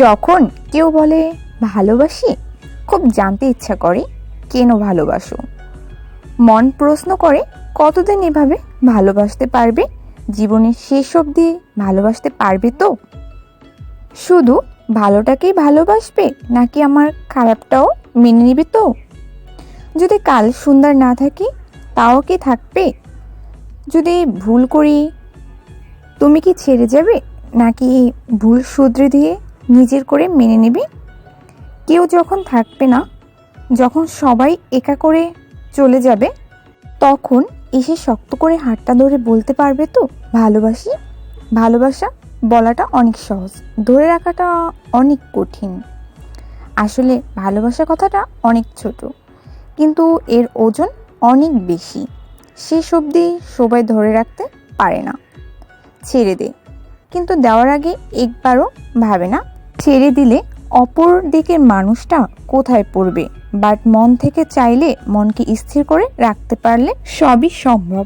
যখন কেউ বলে, ভালোবাসি? খুব জানতে ইচ্ছা করে, কেন ভালোবাসো? মন প্রশ্ন করে, কতদিন এভাবে ভালোবাসতে পারবে? জীবনের শেষ অবধি ভালোবাসতে পারবে তো? শুধু ভালোটাকেই ভালোবাসবে, নাকি আমার খারাপটাও মেনে নিবে তো? যদি কাল সুন্দর না থাকি, তাও কি থাকবে? যদি ভুল করি, তুমি কি ছেড়ে যাবে? নাকি ভুল শুধরে দিয়ে নিজের করে মেনে নেবে। কেউ যখন থাকবে না, যখন সবাই একা করে চলে যাবে, তখন এসে শক্ত করে হাতটা ধরে বলতে পারবে তো, ভালোবাসি? ভালোবাসা বলাটা অনেক সহজ, ধরে রাখাটা অনেক কঠিন। আসলে ভালোবাসা কথাটা অনেক ছোট, কিন্তু এর ওজন অনেক বেশি। শেষ অবধি সবাই ধরে রাখতে পারে না, ছেড়ে দে। কিন্তু দেওয়ার আগে একবারও ভাবে না ছেড়ে দিলে অপর দিকের মানুষটা কোথায় পড়বে? বাট মন থেকে চাইলে মনকে স্থির করে রাখতে পারলে সবই সম্ভব।